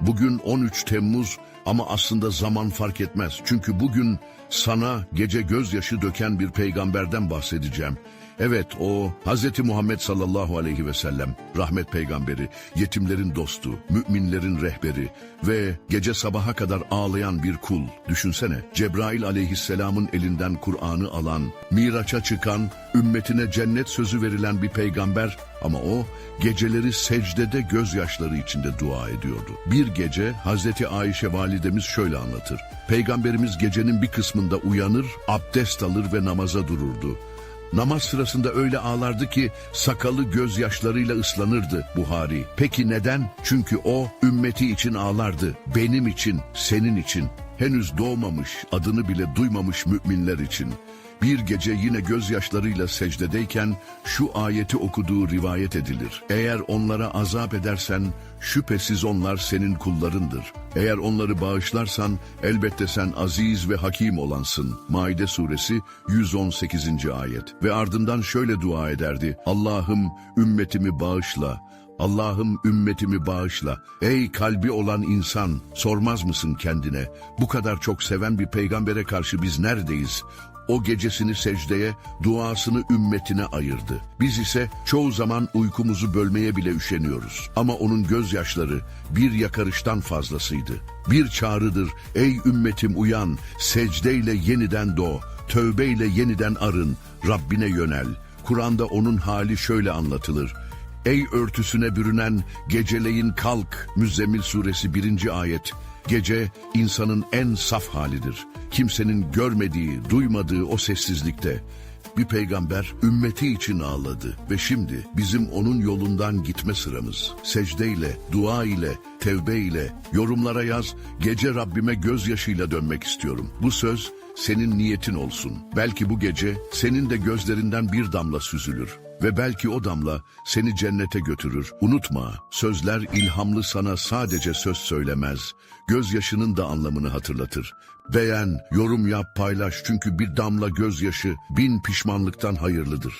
Bugün 13 Temmuz ama aslında zaman fark etmez. Çünkü bugün sana gece gözyaşı döken bir peygamberden bahsedeceğim. Evet o Hz. Muhammed sallallahu aleyhi ve sellem rahmet peygamberi, yetimlerin dostu, müminlerin rehberi ve gece sabaha kadar ağlayan bir kul. Düşünsene Cebrail aleyhisselamın elinden Kur'an'ı alan, Miraç'a çıkan, ümmetine cennet sözü verilen bir peygamber ama o geceleri secdede gözyaşları içinde dua ediyordu. Bir gece Hazreti Ayşe validemiz şöyle anlatır. Peygamberimiz gecenin bir kısmında uyanır, abdest alır ve namaza dururdu. Namaz sırasında öyle ağlardı ki sakalı gözyaşlarıyla ıslanırdı Buhari. Peki neden? Çünkü o ümmeti için ağlardı. Benim için, senin için. Henüz doğmamış, adını bile duymamış müminler için. Bir gece yine gözyaşlarıyla secdedeyken şu ayeti okuduğu rivayet edilir. Eğer onlara azap edersen şüphesiz onlar senin kullarındır. Eğer onları bağışlarsan elbette sen aziz ve hakim olansın. Maide suresi 118. ayet. Ve ardından şöyle dua ederdi. Allah'ım ümmetimi bağışla. Allah'ım ümmetimi bağışla. Ey kalbi olan insan, sormaz mısın kendine? Bu kadar çok seven bir peygambere karşı biz neredeyiz? O gecesini secdeye, duasını ümmetine ayırdı. Biz ise çoğu zaman uykumuzu bölmeye bile üşeniyoruz. Ama onun gözyaşları bir yakarıştan fazlasıydı. Bir çağrıdır, ey ümmetim uyan, secdeyle yeniden doğ, tövbeyle yeniden arın, Rabbine yönel. Kur'an'da onun hali şöyle anlatılır. Ey örtüsüne bürünen geceleyin kalk Müzzemmil suresi 1. ayet. Gece insanın en saf halidir. Kimsenin görmediği, duymadığı o sessizlikte. Bir peygamber ümmeti için ağladı ve şimdi bizim onun yolundan gitme sıramız. Secdeyle, dua ile, tevbe ile, yorumlara yaz, gece Rabbime gözyaşıyla dönmek istiyorum. Bu söz senin niyetin olsun. Belki bu gece senin de gözlerinden bir damla süzülür. Ve belki o damla seni cennete götürür. Unutma, sözler ilhamlı sana sadece söz söylemez. Gözyaşının da anlamını hatırlatır. Beğen, yorum yap, paylaş çünkü bir damla gözyaşı bin pişmanlıktan hayırlıdır.